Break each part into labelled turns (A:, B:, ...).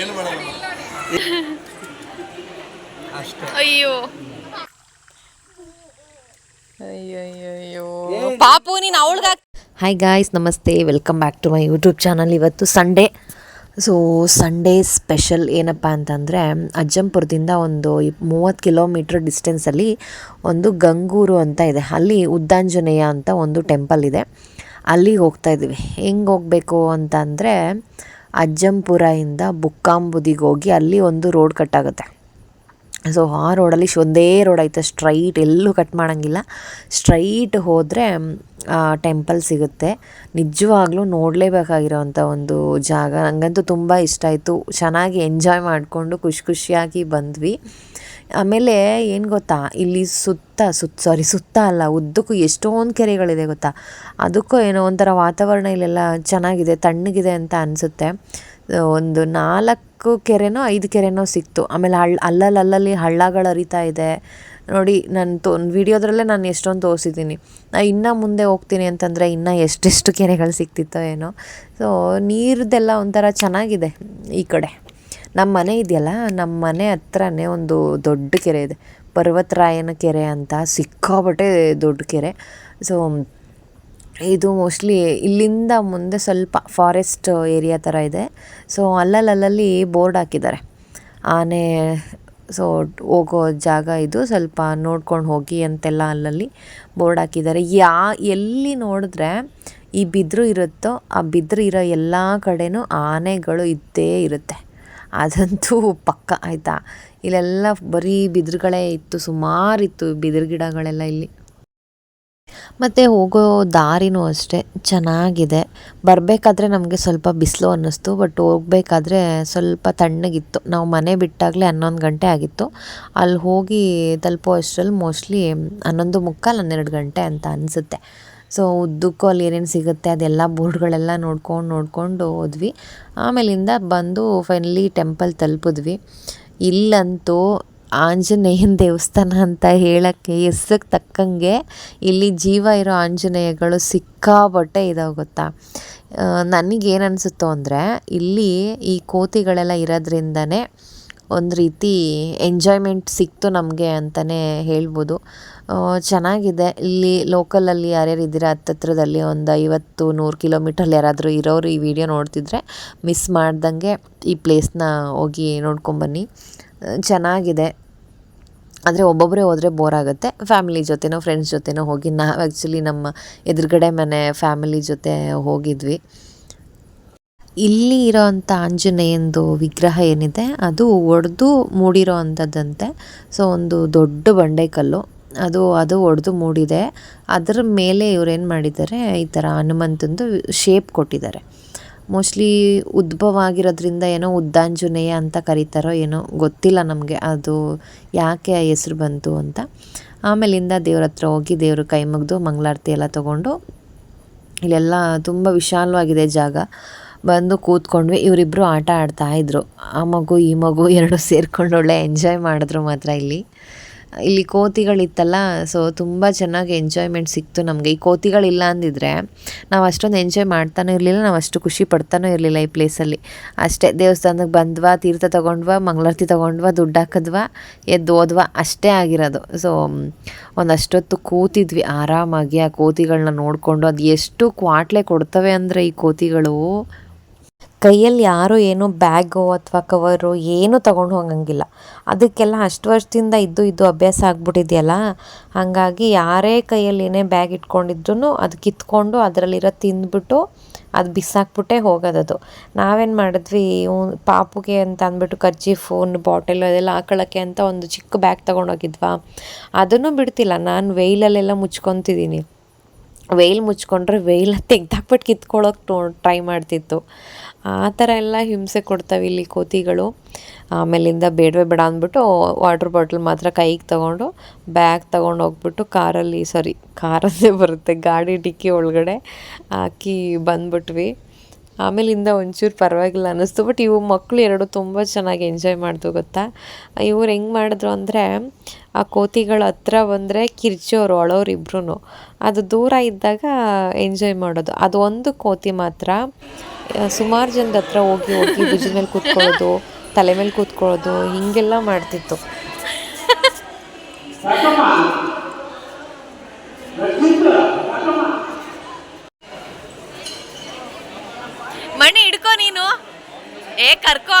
A: ಏನು ಮಾಡಲ್ಲ ಅಷ್ಟೇ.
B: ಅಯ್ಯೋ. ಅಯ್ಯೋ ಪಾಪು ನೀನು ಅವಳಿಗ
C: ಹಾಯ್ ಗಾಯ್ಸ್ ನಮಸ್ತೆ. Welcome back to my YouTube channel ಇವತ್ತು ಸಂಡೇ ಸೊ ಸಂಡೇ ಸ್ಪೆಷಲ್ ಏನಪ್ಪ ಅಂತಂದರೆ ಅಜ್ಜಂಪುರದಿಂದ ಒಂದು ಮೂವತ್ತು ಕಿಲೋಮೀಟ್ರ್ ಡಿಸ್ಟೆನ್ಸಲ್ಲಿ ಒಂದು ಗಂಗೂರು ಅಂತ ಇದೆ. ಅಲ್ಲಿ ಉದ್ದಾಂಜನೇಯ ಅಂತ ಒಂದು ಟೆಂಪಲ್ ಇದೆ. ಅಲ್ಲಿಗೆ ಹೋಗ್ತಾ ಇದ್ದೀವಿ. ಹೆಂಗೆ ಹೋಗಬೇಕು ಅಜ್ಜಂಪುರದಿಂದ ಬುಕ್ಕಾಂಬುದಿಗೆ ಹೋಗಿ ಅಲ್ಲಿ ಒಂದು ರೋಡ್ ಕಟ್ ಆಗುತ್ತೆ. ಸೊ ಆ ರೋಡಲ್ಲಿ ಒಂದೇ ರೋಡ್ ಐತೆ, ಸ್ಟ್ರೈಟ್, ಎಲ್ಲೂ ಕಟ್ ಮಾಡೋಂಗಿಲ್ಲ. ಸ್ಟ್ರೈಟ್ ಹೋದರೆ ಟೆಂಪಲ್ ಸಿಗುತ್ತೆ. ನಿಜವಾಗ್ಲೂ ನೋಡಲೇಬೇಕಾಗಿರೋವಂಥ ಒಂದು ಜಾಗ. ನನಗಂತೂ ತುಂಬ ಇಷ್ಟ ಆಯಿತು. ಚೆನ್ನಾಗಿ ಎಂಜಾಯ್ ಮಾಡಿಕೊಂಡು ಖುಷಿ ಖುಷಿಯಾಗಿ ಬಂದ್ವಿ. ಆಮೇಲೆ ಏನು ಗೊತ್ತಾ? ಇಲ್ಲಿ ಸುತ್ತ ಸುತ್ತ ಸಾರಿ ಸುತ್ತ ಅಲ್ಲ, ಉದ್ದಕ್ಕೂ ಎಷ್ಟೊಂದು ಕೆರೆಗಳಿದೆ ಗೊತ್ತಾ? ಅದಕ್ಕೂ ಏನೋ ಒಂಥರ ವಾತಾವರಣ ಇಲ್ಲೆಲ್ಲ ಚೆನ್ನಾಗಿದೆ, ತಣ್ಣಗಿದೆ ಅಂತ ಅನಿಸುತ್ತೆ. ಒಂದು ನಾಲ್ಕು ಕೆರೆನೋ, ಐದು ಕೆರೆನೋ ಸಿಕ್ತು. ಆಮೇಲೆ ಹಳ್ಳ ಅಲ್ಲಲ್ಲಿ ಹಳ್ಳಗಳು ಹರಿತಾ ಇದೆ. ನೋಡಿ, ನಾನು ತೋ, ವಿಡಿಯೋದ್ರಲ್ಲೇ ನಾನು ಎಷ್ಟೊಂದು ತೋರಿಸಿದ್ದೀನಿ. ಇನ್ನೂ ಮುಂದೆ ಹೋಗ್ತೀನಿ ಅಂತಂದರೆ ಇನ್ನೂ ಎಷ್ಟೆಷ್ಟು ಕೆರೆಗಳು ಸಿಕ್ತಿತ್ತೋ ಏನೋ. ಸೊ ನೀರದ್ದೆಲ್ಲ ಒಂಥರ ಚೆನ್ನಾಗಿದೆ ಈ ಕಡೆ. ನಮ್ಮ ಮನೆ ಇದೆಯಲ್ಲ ನಮ್ಮ ಮನೆ ಹತ್ರನೇ ಒಂದು ದೊಡ್ಡ ಕೆರೆ ಇದೆ. ಪರ್ವತರಾಯನ ಕೆರೆ ಅಂತ ಸಿಕ್ಕಾಬಟ್ಟೆ ದೊಡ್ಡ ಕೆರೆ. ಸೊ ಇದು ಮೋಸ್ಟ್ಲಿ ಇಲ್ಲಿಂದ ಮುಂದೆ ಸ್ವಲ್ಪ ಫಾರೆಸ್ಟ್ ಏರಿಯಾ ಥರ ಇದೆ. ಸೊ ಅಲ್ಲಲ್ಲಲ್ಲಿ ಬೋರ್ಡ್ ಹಾಕಿದ್ದಾರೆ. ಆನೆ ಸೊ ಹೋಗೋ ಜಾಗ ಇದು. ಸ್ವಲ್ಪ ನೋಡ್ಕೊಂಡು ಹೋಗಿ ಅಂತೆಲ್ಲ ಅಲ್ಲಲ್ಲಿ ಬೋರ್ಡ್ ಹಾಕಿದ್ದಾರೆ. ಯಾ, ಎಲ್ಲಿ ನೋಡಿದ್ರೆ ಈ ಬಿದಿರು ಇರುತ್ತೋ, ಆ ಬಿದ್ರು ಇರೋ ಎಲ್ಲ ಕಡೆನೂ ಆನೆಗಳು ಇದ್ದೇ ಇರುತ್ತೆ. ಅದಂತೂ ಪಕ್ಕ ಆಯಿತಾ? ಇಲ್ಲೆಲ್ಲ ಬರೀ ಬಿದಿರುಗಳೇ ಇತ್ತು, ಸುಮಾರಿತ್ತು ಬಿದಿರು ಗಿಡಗಳೆಲ್ಲ ಇಲ್ಲಿ. ಮತ್ತು ಹೋಗೋ ದಾರಿನೂ ಅಷ್ಟೇ, ಚೆನ್ನಾಗಿದೆ. ಬರಬೇಕಾದ್ರೆ ನಮಗೆ ಸ್ವಲ್ಪ ಬಿಸಿಲು ಅನ್ನಿಸ್ತು, ಬಟ್ ಹೋಗಬೇಕಾದ್ರೆ ಸ್ವಲ್ಪ ತಣ್ಣಗಿತ್ತು. ನಾವು ಮನೆ ಬಿಟ್ಟಾಗಲೇ ಹನ್ನೊಂದು ಗಂಟೆ ಆಗಿತ್ತು. ಅಲ್ಲಿ ಹೋಗಿ ತಲುಪೋ ಅಷ್ಟರಲ್ಲಿ ಮೋಸ್ಟ್ಲಿ ಹನ್ನೊಂದು ಮುಕ್ಕಾಲು ಹನ್ನೆರಡು ಗಂಟೆ ಅಂತ ಅನಿಸುತ್ತೆ. ಸೊ ಉದ್ದಕ್ಕೂ ಅಲ್ಲಿ ಏನೇನು ಸಿಗುತ್ತೆ ಅದೆಲ್ಲ ಬೋರ್ಡ್ಗಳೆಲ್ಲ ನೋಡ್ಕೊಂಡು ನೋಡಿಕೊಂಡು ಹೋದ್ವಿ. ಆಮೇಲಿಂದ ಬಂದು ಫೈನಲಿ ಟೆಂಪಲ್ ತಲುಪಿದ್ವಿ. ಇಲ್ಲಂತೂ ಆಂಜನೇಯನ ದೇವಸ್ಥಾನ ಅಂತ ಹೇಳೋಕ್ಕೆ ಹೆಸ್ರಿಗೆ ತಕ್ಕಂಗೆ ಇಲ್ಲಿ ಜೀವ ಇರೋ ಆಂಜನೇಯಗಳು ಸಿಕ್ಕಾಬಟ್ಟೆ ಇದಾವೆ ಗೊತ್ತಾ ನನಗೇನು ಅನಿಸುತ್ತೋ ಅಂದರೆ ಇಲ್ಲಿ ಈ ಕೋತಿಗಳೆಲ್ಲ ಇರೋದ್ರಿಂದನೇ ಒಂದು ರೀತಿ ಎಂಜಾಯ್ಮೆಂಟ್ ಸಿಕ್ತು ನಮಗೆ ಅಂತಲೇ ಹೇಳ್ಬೋದು. ಚೆನ್ನಾಗಿದೆ. ಇಲ್ಲಿ ಲೋಕಲಲ್ಲಿ ಯಾರ್ಯಾರು ಇದ್ದೀರಾ? ಹತ್ತತ್ರದಲ್ಲಿ ಒಂದು ಐವತ್ತು, ನೂರು ಕಿಲೋಮೀಟ್ರಲ್ಲಿ ಯಾರಾದರೂ ಇರೋರು ಈ ವಿಡಿಯೋ ನೋಡ್ತಿದ್ರೆ ಮಿಸ್ ಮಾಡ್ದಂಗೆ ಈ ಪ್ಲೇಸ್ನ ಹೋಗಿ ನೋಡ್ಕೊಂಬನ್ನಿ ಚೆನ್ನಾಗಿದೆ. ಆದರೆ ಒಬ್ಬೊಬ್ಬರೇ ಹೋದರೆ ಬೋರ್ ಆಗುತ್ತೆ. ಫ್ಯಾಮಿಲಿ ಜೊತೆನೋ ಫ್ರೆಂಡ್ಸ್ ಜೊತೆನೋ ಹೋಗಿ ನಾವು ಆ್ಯಕ್ಚುಲಿ ನಮ್ಮ ಎದುರುಗಡೆ ಮನೆ ಫ್ಯಾಮಿಲಿ ಜೊತೆ ಹೋಗಿದ್ವಿ. ಇಲ್ಲಿ ಇರೋವಂಥ ಆಂಜನೇಯಂದು ವಿಗ್ರಹ ಏನಿದೆ, ಅದು ಒಡೆದು ಮೂಡಿರೋ ಅಂಥದ್ದಂತೆ ಸೊ ಒಂದು ದೊಡ್ಡ ಬಂಡೆಕಲ್ಲು ಅದು ಅದು ಒಡೆದು ಮೂಡಿದೆ. ಅದರ ಮೇಲೆ ಇವ್ರೇನು ಮಾಡಿದ್ದಾರೆ, ಈ ಥರ ಹನುಮಂತಂದು ಶೇಪ್ ಕೊಟ್ಟಿದ್ದಾರೆ. ಮೋಸ್ಟ್ಲಿ ಉದ್ಭವ ಆಗಿರೋದ್ರಿಂದ ಏನೋ ಉದ್ದಾಂಜನೇಯ ಅಂತ ಕರೀತಾರೋ ಏನೋ ಗೊತ್ತಿಲ್ಲ ನಮಗೆ, ಅದು ಯಾಕೆ ಆ ಹೆಸ್ರು ಬಂತು ಅಂತ. ಆಮೇಲಿಂದ ದೇವ್ರ ಹತ್ರ ಹೋಗಿ ದೇವರು ಕೈ ಮುಗಿದು ಮಂಗಳಾರತಿ ಎಲ್ಲ ತೊಗೊಂಡು ಇಲ್ಲೆಲ್ಲ ತುಂಬ ವಿಶಾಲವಾಗಿದೆ ಜಾಗ. ಬಂದು ಕೂತ್ಕೊಂಡ್ವಿ ಇವರಿಬ್ಬರು ಆಟ ಆಡ್ತಾ ಇದ್ರು. ಆ ಮಗು, ಈ ಮಗು ಎರಡು ಸೇರಿಕೊಂಡು ಒಳ್ಳೆ ಎಂಜಾಯ್ ಮಾಡಿದ್ರು ಮಾತ್ರ ಇಲ್ಲಿ. ಇಲ್ಲಿ ಕೋತಿಗಳಿತ್ತಲ್ಲ ಸೊ ತುಂಬ ಚೆನ್ನಾಗಿ ಎಂಜಾಯ್ಮೆಂಟ್ ಸಿಕ್ತು ನಮಗೆ. ಈ ಕೋತಿಗಳಿಲ್ಲ ಅಂದಿದ್ರೆ ನಾವು ಅಷ್ಟೊಂದು ಎಂಜಾಯ್ ಮಾಡ್ತಾನೂ ಇರಲಿಲ್ಲ, ನಾವು ಅಷ್ಟು ಖುಷಿ ಪಡ್ತಾನೂ ಇರಲಿಲ್ಲ ಈ ಪ್ಲೇಸಲ್ಲಿ ಅಷ್ಟೇ ದೇವಸ್ಥಾನಕ್ಕೆ ಬಂದ್ವಾ, ತೀರ್ಥ ತೊಗೊಂಡ್ವಾ, ಮಂಗಳಾರತಿ ತೊಗೊಂಡ್ವಾ, ದುಡ್ಡು ಹಾಕಿದ್ವಾ, ಎದ್ದು ಹೋದ್ವಾ ಅಷ್ಟೇ ಆಗಿರೋದು. ಸೊ ಒಂದಷ್ಟೊತ್ತು ಕೂತಿದ್ವಿ ಆರಾಮಾಗಿ ಆ ಕೋತಿಗಳನ್ನ ನೋಡಿಕೊಂಡು. ಅದು ಎಷ್ಟು ಕ್ವಾಟ್ಲೆ ಕೊಡ್ತವೆ ಅಂದರೆ ಈ ಕೋತಿಗಳು? ಕೈಯಲ್ಲಿ ಯಾರೋ ಏನೋ ಬ್ಯಾಗು ಅಥವಾ ಕವರು ಏನೂ ತಗೊಂಡು ಹೋಗಂಗಿಲ್ಲ. ಅದಕ್ಕೆಲ್ಲ ಅಷ್ಟು ವರ್ಷದಿಂದ ಇದ್ದು ಇದ್ದು ಅಭ್ಯಾಸ ಆಗ್ಬಿಟ್ಟಿದೆಯಲ್ಲ? ಹಾಗಾಗಿ ಯಾರೇ ಕೈಯಲ್ಲಿ ಏನೇ ಬ್ಯಾಗ್ ಇಟ್ಕೊಂಡಿದ್ರು ಅದು ಕಿತ್ಕೊಂಡು ಅದರಲ್ಲಿರೋ ತಿಂದ್ಬಿಟ್ಟು ಅದು ಬಿಸಾಕ್ಬಿಟ್ಟೆ ಹೋಗೋದದು. ನಾವೇನು ಮಾಡಿದ್ವಿ ಪಾಪುಗೆ ಅಂತ ಅಂದ್ಬಿಟ್ಟು ಕರ್ಚೀಫು ಬಾಟಲ್ ಅದೆಲ್ಲ ಹಾಕೊಳ್ಳೋಕ್ಕೆ ಅಂತ ಒಂದು ಚಿಕ್ಕ ಬ್ಯಾಗ್ ತೊಗೊಂಡೋಗಿದ್ವಾ? ಅದನ್ನು ಬಿಡ್ತಿಲ್ಲ. ನಾನು ವೆಯ್ಲಲ್ಲೆಲ್ಲ ಮುಚ್ಕೊತಿದ್ದೀನಿ. ವೇಲ್ ಮುಚ್ಕೊಂಡ್ರೆ ವೇಲ್ ತೆಗ್ದಾಕ್ಬಿಟ್ಟು ಕಿತ್ಕೊಳ್ಳೋಕೆ ಟ್ರೈ ಮಾಡ್ತಿತ್ತು. ಆ ಥರ ಎಲ್ಲ ಹಿಂಸೆ ಕೊಡ್ತವೆ ಇಲ್ಲಿ ಕೋತಿಗಳು. ಆಮೇಲಿಂದ ಬೇಡವೇ ಬೇಡ ಅಂದ್ಬಿಟ್ಟು ವಾಟ್ರ್ ಬಾಟ್ಲ್ ಮಾತ್ರ ಕೈಗೆ ತಗೊಂಡು ಬ್ಯಾಗ್ ತೊಗೊಂಡು ಹೋಗ್ಬಿಟ್ಟು ಕಾರಲ್ಲಿ ಸಾರಿ ಕಾರಲ್ಲೇ ಬರುತ್ತೆ, ಗಾಡಿ ಡಿಕ್ಕಿ ಒಳಗಡೆ ಹಾಕಿ ಬಂದ್ಬಿಟ್ವಿ. ಆಮೇಲಿಂದ ಒಂಚೂರು ಪರವಾಗಿಲ್ಲ ಅನ್ನಿಸ್ತು. ಬಟ್ ಇವು ಮಕ್ಕಳು ಎರಡು ತುಂಬ ಚೆನ್ನಾಗಿ ಎಂಜಾಯ್ ಮಾಡಿದ್ರು ಗೊತ್ತಾ? ಇವ್ರು ಹೆಂಗೆ ಮಾಡಿದ್ರು ಅಂದರೆ, ಆ ಕೋತಿಗಳ ಹತ್ರ ಬಂದರೆ ಕಿರ್ಚೋರು ಅಳೋರು ಇಬ್ರು ಅದು ದೂರ ಇದ್ದಾಗ ಎಂಜಾಯ್ ಮಾಡೋದು. ಅದು ಒಂದು ಕೋತಿ ಮಾತ್ರ. ಸುಮಾರು ಜನದ ಹತ್ರ ಹೋಗಿ ಹೋಗಿ ಭುಜದ ಮೇಲೆ ಕೂತ್ಕೊಳ್ಳೋದು, ತಲೆ ಮೇಲೆ ಕೂತ್ಕೊಳ್ಳೋದು, ಹೀಗೆಲ್ಲ ಮಾಡ್ತಿತ್ತು
B: ಮಣಿ ಹಿಡ್ಕೋ ನೀನು ಏ ಕರ್ಕೋ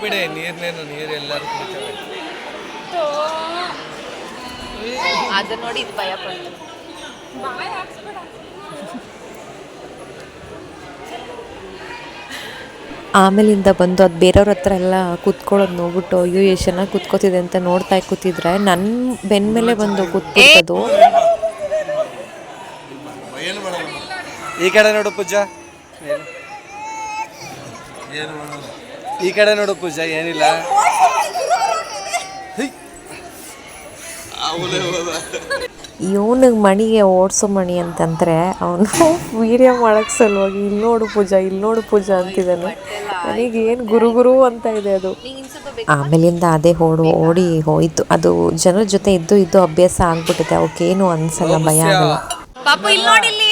A: ಬಿಡಿ ನೀರ್ನೇನು ನೀರು ಎಲ್ಲರೂ ಕುಡಿತೇವೆ
B: ಅದನ್ನ ನೋಡಿ ಇದು ಭಯ ಪಡ್ತು
C: ಆಮೇಲಿಂದ ಬಂದು ಅದು ಬೇರೆಯವ್ರ ಹತ್ರ ಎಲ್ಲ ಕೂತ್ಕೊಳ್ಳೋದು ನೋಡ್ಬಿಟ್ಟು ಅಯ್ಯೋ ಎಷ್ಟು ಚೆನ್ನಾಗಿ ಕೂತ್ಕೋತಿದೆ ಅಂತ ನೋಡ್ತಾ ಕೂತಿದ್ರೆ ನನ್ನ ಬೆನ್ನ ಮೇಲೆ ಬಂದು ಕೂತ್ಬಿಟ್ಟದು
A: ಈ ಕಡೆ ನೋಡು ಪೂಜಾ. ಏನು? ಮಾಡೋದು? ಈ ಕಡೆ ನೋಡು ಪೂಜಾ ಏನಿಲ್ಲ.
C: ಇವನಿಗೆ ಮಣಿಗೆ ಓಡಿಸೋ ಮಣಿ ಅಂತಂದ್ರೆ ಅವನು ವೀರ್ಯ ಮಾಡಕ್ ಸಲುವಾಗಿ ಇಲ್ಲಿ ನೋಡು ಪೂಜಾ ಇಲ್ಲಿ ನೋಡು ಪೂಜಾ ಅಂತಿದ್ದಾನೆ. ನನಗೆ ಏನು ಗುರು ಗುರು ಅಂತ ಇದೆ ಅದು. ಆಮೇಲಿಂದ ಅದೇ ಓಡು ಓಡಿ ಹೋಯ್ತು. ಅದು ಜನರ ಜೊತೆ ಇದ್ದು ಇದ್ದು ಅಭ್ಯಾಸ ಆಗ್ಬಿಟ್ಟಿದೆ. ಅವಕ್ಕೇನು ಅನ್ಸಲ್ಲ ಭಯ ಆಗಲ್ಲ.
B: ಪಾಪು ಇಲ್ಲಿ. ನೋಡಿಲ್ಲಿ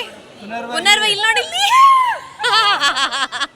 B: ಪುನರ್ವ ಇಲ್ಲಿ. ನೋಡಿಲ್ಲಿ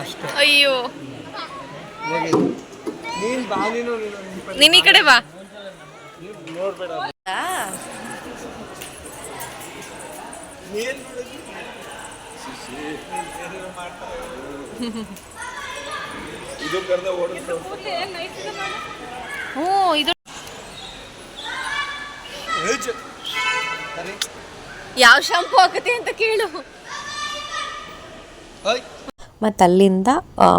A: ಅಷ್ಟೇ.
B: ಅಯ್ಯೋ?
A: ನೀನ್ ಬಾ
B: ಈ ಕಡೆ ಬಾ.
A: ನೋಡ್ಬೇಡ. ನೀನ್ ಇದು ಕರ್ದ ಓಡಿಸ್ತು
B: ಹ್ಞೂ ಇದು ಯಾವ ಶಾಂಪು ಹಾಕತಿ ಅಂತ ಕೇಳು.
C: ಮತ್ತು ಅಲ್ಲಿಂದ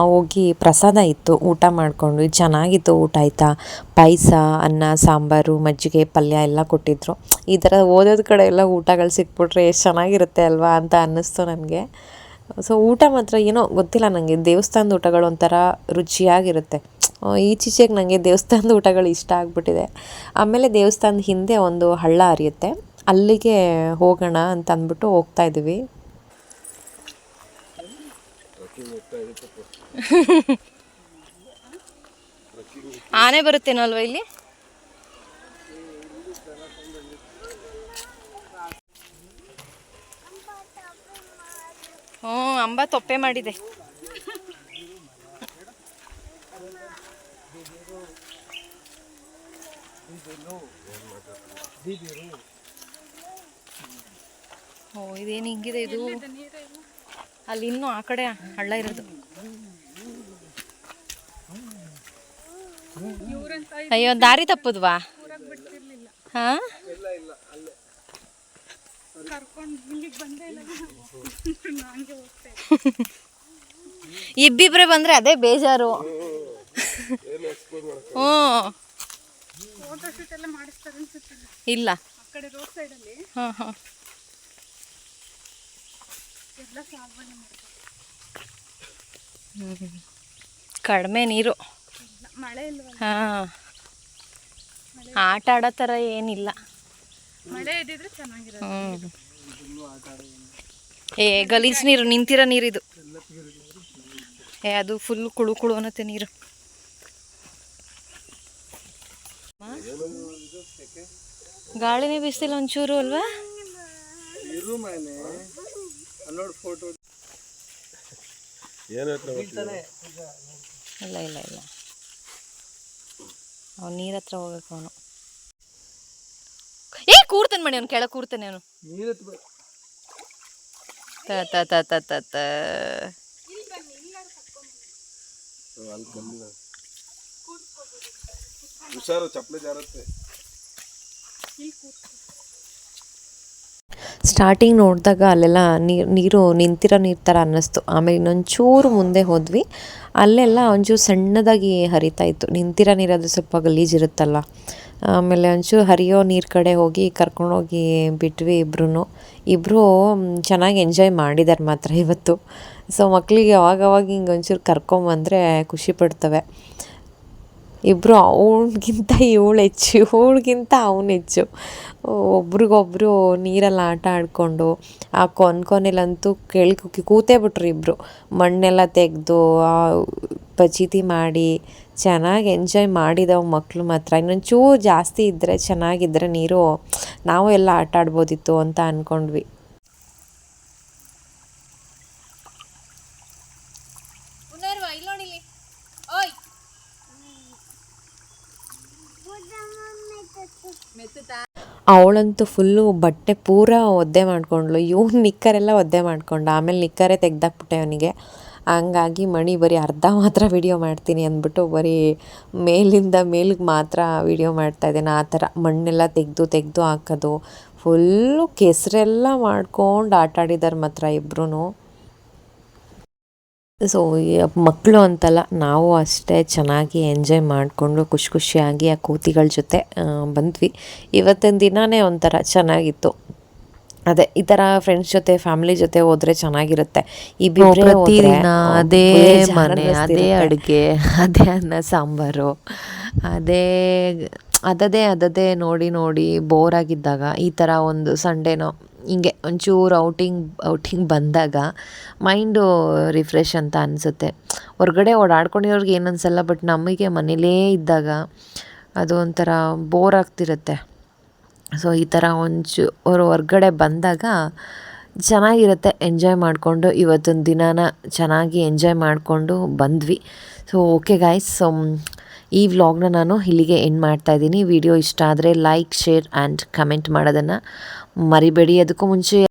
C: ಹೋಗಿ ಪ್ರಸಾದ ಇತ್ತು, ಊಟ ಮಾಡಿಕೊಂಡು. ಚೆನ್ನಾಗಿತ್ತು ಊಟ ಆಯಿತಾ? ಪಾಯಸ, ಅನ್ನ, ಸಾಂಬಾರು, ಮಜ್ಜಿಗೆ, ಪಲ್ಯ ಎಲ್ಲ ಕೊಟ್ಟಿದ್ರು. ಈ ಥರ ಓದೋದ ಕಡೆ ಎಲ್ಲ ಊಟಗಳು ಸಿಕ್ಬಿಟ್ರೆ ಎಷ್ಟು ಚೆನ್ನಾಗಿರುತ್ತೆ ಅಲ್ವಾ ಅಂತ ಅನ್ನಿಸ್ತು ನನಗೆ. ಸೊ, ಊಟ ಮಾತ್ರ ಏನೋ ಗೊತ್ತಿಲ್ಲ ನನಗೆ ದೇವಸ್ಥಾನದ ಊಟಗಳು ಒಂಥರ ರುಚಿಯಾಗಿರುತ್ತೆ. ಈಚೀಚೆಗೆ ನನಗೆ ದೇವಸ್ಥಾನದ ಊಟಗಳು ಇಷ್ಟ ಆಗಿಬಿಟ್ಟಿದೆ. ಆಮೇಲೆ ದೇವಸ್ಥಾನದ ಹಿಂದೆ ಒಂದು ಹಳ್ಳ ಹರಿಯುತ್ತೆ. ಅಲ್ಲಿಗೆ ಹೋಗೋಣ ಅಂತ ಅಂದ್ಬಿಟ್ಟು ಹೋಗ್ತಾ ಇದ್ದೀವಿ
B: ಆನೆ ಬರುತ್ತೇನೋ ಅಲ್ವಾ ಇಲ್ಲಿ? ಹ್ಞೂ ಅಂಬ ತೊಪ್ಪೆ ಮಾಡಿದೆ. ಓ ಇದೇನು ಹಿಂಗಿದೆ ಇದು? ಅಲ್ಲಿ ಇನ್ನೂ ಆ ಕಡೆ ಹಳ್ಳ ಇರೋದು. ಅಯ್ಯೋ ದಾರಿ ತಪ್ಪದ್ವಾ? ಹಾ? ಇಬ್ಬಿಬ್ರೆ ಬಂದ್ರೆ ಅದೇ ಬೇಜಾರು. ಹ್ಞೂ. ಇಲ್ಲ. ಹಾಂ ಹಾಂ ಕಡಿಮೆ ನೀರು. ಹಾ. ಆಟ ಆಡೋ ಥರ ಏನಿಲ್ಲ. ಏ ಗಲೀಜ್ ನೀರು ನಿಂತಿರೋ ನೀರಿದು ಏ ಅದು ಫುಲ್ ಕುಳು ಕುಳು ಅನ್ನತ್ತೆ ನೀರು. ಗಾಳಿನೇ ಬೀಸ್ತಿಲ್ಲ ಒಂಚೂರು ಅಲ್ವಾ?
A: ನೋಡಿ ಫೋಟೋ
B: ಇಲ್ಲ ಇಲ್ಲ ಇಲ್ಲ. ಅವ್ನು ನೀರ ಹತ್ರ ಹೋಗ್ಬೇಕು ಅವನು. ಏ ಕೂರ್ತಾನೆ ಮಣಿ ಅವ್ನು ಕೆಳಗೆ ಕೂರ್ತಾನೆ ಅವನು.
A: ನೀರತ್
B: ತ ತ ತ ತ ತ ತ.
D: ಅಲ್ಲಿ ಕಲ್ಲಿನ ಹುಷಾರು ಚಪ್ಪಲಿ ಜಾರತ್ತೆ.
C: ಸ್ಟಾರ್ಟಿಂಗ್ ನೋಡಿದಾಗ ಅಲ್ಲೆಲ್ಲ ನೀರು ನೀರು ನಿಂತಿರೋ ನೀರು ಥರ ಅನ್ನಿಸ್ತು. ಆಮೇಲೆ ಇನ್ನೊಂದು ಚೂರು ಮುಂದೆ ಹೋದ್ವಿ. ಅಲ್ಲೆಲ್ಲ ಒಂಚೂರು ಸಣ್ಣದಾಗಿ ಹರಿತಾ ಇತ್ತು. ನಿಂತಿರೋ ನೀರದು ಸ್ವಲ್ಪ ಗಲೀಜಿರುತ್ತಲ್ಲ ಆಮೇಲೆ ಒಂಚೂರು ಹರಿಯೋ ನೀರು ಕಡೆ ಹೋಗಿ ಕರ್ಕೊಂಡೋಗಿ ಬಿಟ್ವಿ ಇಬ್ರು ಇಬ್ಬರು ಚೆನ್ನಾಗಿ ಎಂಜಾಯ್ ಮಾಡಿದ್ದಾರೆ ಮಾತ್ರ ಇವತ್ತು. ಸೊ ಮಕ್ಕಳಿಗೆ ಅವಾಗವಾಗ ಹಿಂಗೆ ಒಂಚೂರು ಕರ್ಕೊಂಬಂದರೆ ಖುಷಿ ಪಡ್ತವೆ. ಇಬ್ಬರು ಅವಳಿಗಿಂತ ಇವಳು ಹೆಚ್ಚು ಇವಳಿಗಿಂತ ಅವನು ಹೆಚ್ಚು. ಒಬ್ರಿಗೊಬ್ರು ನೀರಲ್ಲಿ ಆಟ ಆಡಿಕೊಂಡು, ಆ ಕೊನೆ ಕೊನೆಲಂತೂ ಕೇಳಿ ಕೂತೇ ಬಿಟ್ರು ಇಬ್ಬರು ಮಣ್ಣೆಲ್ಲ ತೆಗೆದು ಪಚೀತಿ ಮಾಡಿ, ಚೆನ್ನಾಗಿ ಎಂಜಾಯ್ ಮಾಡಿದವು ಮಕ್ಕಳು ಮಾತ್ರ. ಇನ್ನೊಂದು ಚೂರು ಜಾಸ್ತಿ ಇದ್ದರೆ ಚೆನ್ನಾಗಿದ್ದರೆ ನೀರು, ನಾವು ಎಲ್ಲ ಆಟ ಆಡ್ಬೋದಿತ್ತು ಅಂತ ಅಂದ್ಕೊಂಡ್ವಿ ಅವಳಂತೂ ಫುಲ್ಲು ಬಟ್ಟೆ ಪೂರ ಒದ್ದೆ ಮಾಡ್ಕೊಂಡ್ಳು. ಇವ್ನು ನಿಕ್ಕರೆಲ್ಲ ಒದ್ದೆ ಮಾಡ್ಕೊಂಡು. ಆಮೇಲೆ ನಿಕ್ಕರೇ ತೆಗ್ದಾಕ್ಬಿಟ್ಟೆ ಅವನಿಗೆ. ಹಂಗಾಗಿ ಮಣಿ ಬರೀ ಅರ್ಧ ಮಾತ್ರ ವಿಡಿಯೋ ಮಾಡ್ತೀನಿ ಅಂದ್ಬಿಟ್ಟು ಬರೀ ಮೇಲಿಂದ ಮೇಲಿಗೆ ಮಾತ್ರ ವಿಡಿಯೋ ಮಾಡ್ತಾ ಇದ್ದೇನೆ. ಆ ಥರ ಮಣ್ಣೆಲ್ಲ ತೆಗೆದು ತೆಗೆದು ಹಾಕೋದು. ಫುಲ್ಲು ಕೆಸರೆಲ್ಲ ಮಾಡ್ಕೊಂಡು ಆಟ ಮಾತ್ರ ಇಬ್ರು ಸೊ ಮಕ್ಕಳು ಅಂತಲ್ಲ ನಾವು ಅಷ್ಟೇ ಚೆನ್ನಾಗಿ ಎಂಜಾಯ್ ಮಾಡಿಕೊಂಡು ಖುಷಿ ಖುಷಿಯಾಗಿ ಆ ಕೂತಿಗಳ ಜೊತೆ ಬಂದ್ವಿ. ಇವತ್ತಿನ ದಿನವೇ ಒಂಥರ ಚೆನ್ನಾಗಿತ್ತು. ಅದೇ ಈ ಥರ ಫ್ರೆಂಡ್ಸ್ ಜೊತೆ ಫ್ಯಾಮಿಲಿ ಜೊತೆ ಹೋದ್ರೆ ಚೆನ್ನಾಗಿರುತ್ತೆ. ಈ
E: ಪ್ರತಿದಿನ ಅದೇ ಮನೆ, ಅದೇ
C: ಅಡುಗೆ ಅದೇ ಅನ್ನ ಸಾಂಬಾರು ಅದೇ ಅದದೇ ಅದದೇ ನೋಡಿ ನೋಡಿ ಬೋರ್ ಆಗಿದ್ದಾಗ ಈ ಥರ ಒಂದು ಸಂಡೇನೋ ಹಿಂಗೆ ಒಂಚೂರು ಔಟಿಂಗ್ ಔಟಿಂಗ್ ಬಂದಾಗ ಮೈಂಡು ರಿಫ್ರೆಶ್ ಅಂತ ಅನಿಸುತ್ತೆ. ಹೊರಗಡೆ ಓಡಾಡ್ಕೊಂಡಿರೋರ್ಗೆ ಏನು ಅನಿಸಲ್ಲ ಬಟ್ ನಮಗೆ ಮನೇಲೇ ಇದ್ದಾಗ ಅದು ಒಂಥರ ಬೋರ್ ಆಗ್ತಿರುತ್ತೆ. ಸೊ ಈ ಥರ ಒಂಚು, ಅವರು ಹೊರ್ಗಡೆ ಬಂದಾಗ ಚೆನ್ನಾಗಿರುತ್ತೆ ಎಂಜಾಯ್ ಮಾಡಿಕೊಂಡು ಇವತ್ತಿನ ದಿನಾನ ಚೆನ್ನಾಗಿ ಎಂಜಾಯ್ ಮಾಡಿಕೊಂಡು ಬಂದ್ವಿ. ಸೊ ಓಕೆ ಗಾಯ್ಸ್ ಈ ವ್ಲಾಗ್ನ ನಾನು ಇಲ್ಲಿಗೆ ಎಂಡ್ ಮಾಡ್ತಾಯಿದ್ದೀನಿ ವಿಡಿಯೋ ಇಷ್ಟ ಆದರೆ ಲೈಕ್ ಶೇರ್ ಆ್ಯಂಡ್ ಕಮೆಂಟ್ ಮಾಡೋದನ್ನು ಮರಿಬೇಡಿ ಅದಕ್ಕೂ ಮುಂಚೆ